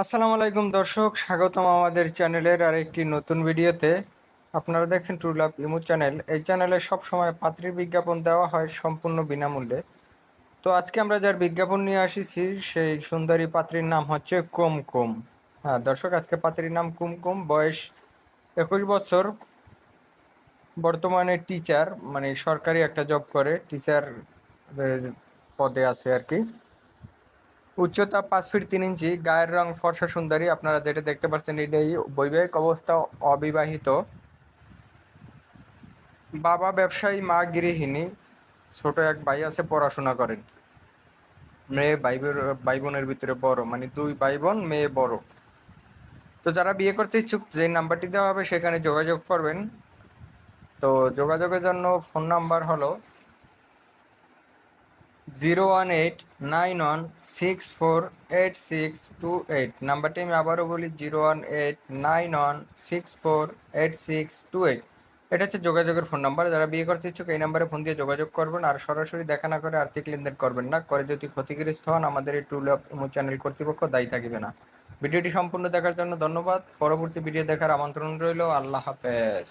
আসসালামু আলাইকুম দর্শক, স্বাগতম আমাদের চ্যানেলের আর একটি নতুন ভিডিওতে। আপনারা দেখছেন ট্রু লাভ ইমো চ্যানেল। এই চ্যানেলে সব সময় পাত্রীর বিজ্ঞাপন দেওয়া হয় সম্পূর্ণ বিনামূল্যে। তো আজকে আমরা যার বিজ্ঞাপন নিয়ে আসিছি, সেই সুন্দরী পাত্রীর নাম হচ্ছে কুমকুম হ্যাঁ দর্শক, আজকে পাত্রীর নাম কুমকুম বয়স একুশ বছর। বর্তমানে টিচার মানে সরকারি একটা জব করে। টিচার পদে আছে আর কি। উচ্চতা পাঁচ ফিট তিন ইঞ্চি, গায়ের রং ফর্সা সুন্দরী, আপনারা যেটা দেখতে পাচ্ছেন এটাই বৈবাহিক অবস্থা অবিবাহিত। বাবা ব্যবসায়ী, মা গৃহিণী, ছোট এক ভাই আছে, পড়াশোনা করেন। মেয়ে ভাই ভাই বোনের ভিতরে বড় মানে দুই ভাই বোন মেয়ে বড়। তো যারা বিয়ে করতে ইচ্ছুক যে নাম্বারটি দেওয়া হবে সেখানে যোগাযোগ করবেন। তো যোগাযোগের জন্য ফোন নাম্বার হলো zero one eight nine one six four eight six two eight নাম্বারটি আমি আবারও বলি zero one eight nine one six four eight six two eight এটা হচ্ছে যোগাযোগের ফোন নাম্বার। যারা বিয়ে করতে ইচ্ছুক, এই নাম্বারে ফোন দিয়ে যোগাযোগ করবেন। আর সরাসরি দেখা না করে আর্থিক লেনদেন করবেন না। করে যদি ক্ষতিগ্রস্ত হন, আমাদের এই টুল অফ ইমো চ্যানেল কর্তৃপক্ষ দায়ী থাকবে না। ভিডিওটি সম্পূর্ণ দেখার জন্য ধন্যবাদ। পরবর্তী ভিডিও দেখার আমন্ত্রণ রইল। আল্লাহ হাফেজ।